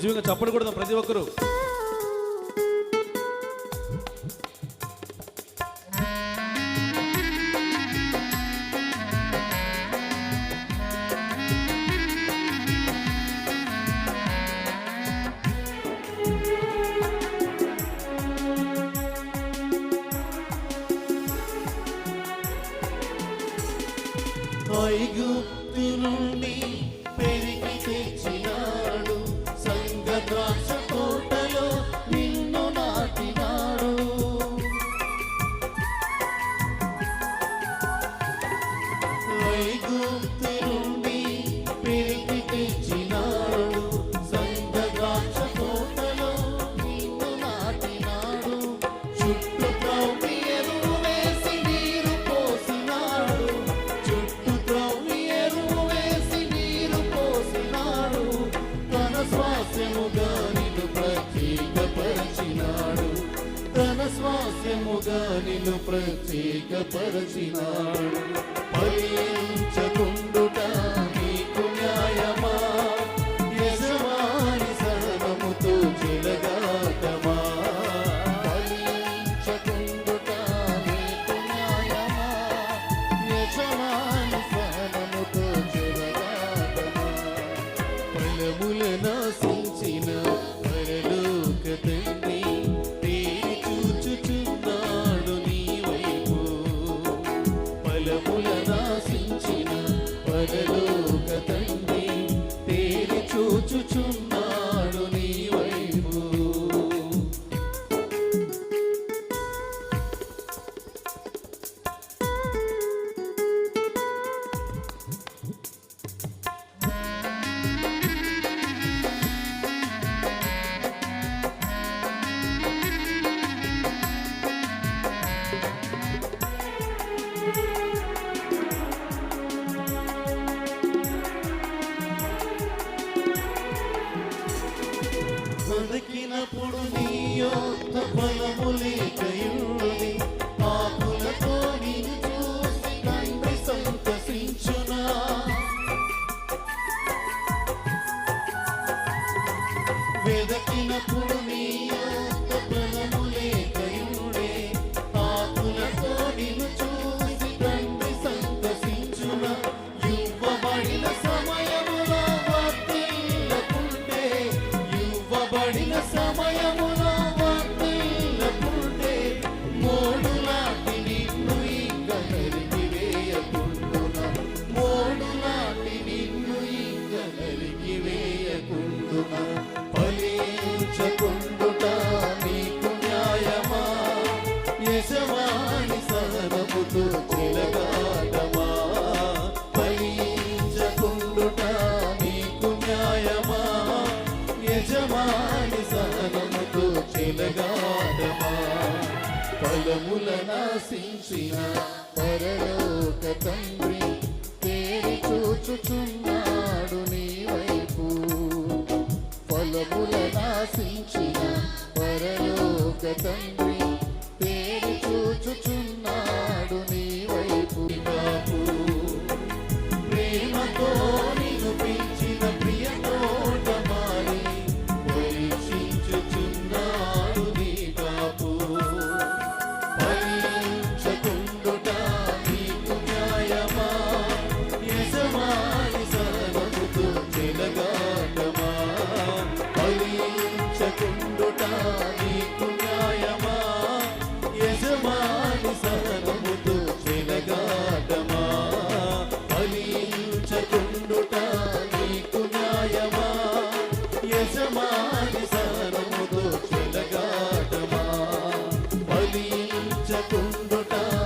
ఉద్యోగంగా చప్పటి కొడదాం ప్రతి ఒక్కరూ. ఐగుప్తు నుండి support. పరిచినాడు pi you. జగాతమా ఫలించకుండుట నీకు న్యాయమా? యజమాని సహనముతో చిలగాదమా ఫలముల నాశించిన పరలోక తండ్రి తేరి చూచుచున్నాడు నీ వైపు. ఫలముల నాశించిన పరలోక తండ్రి কুণ্ডটা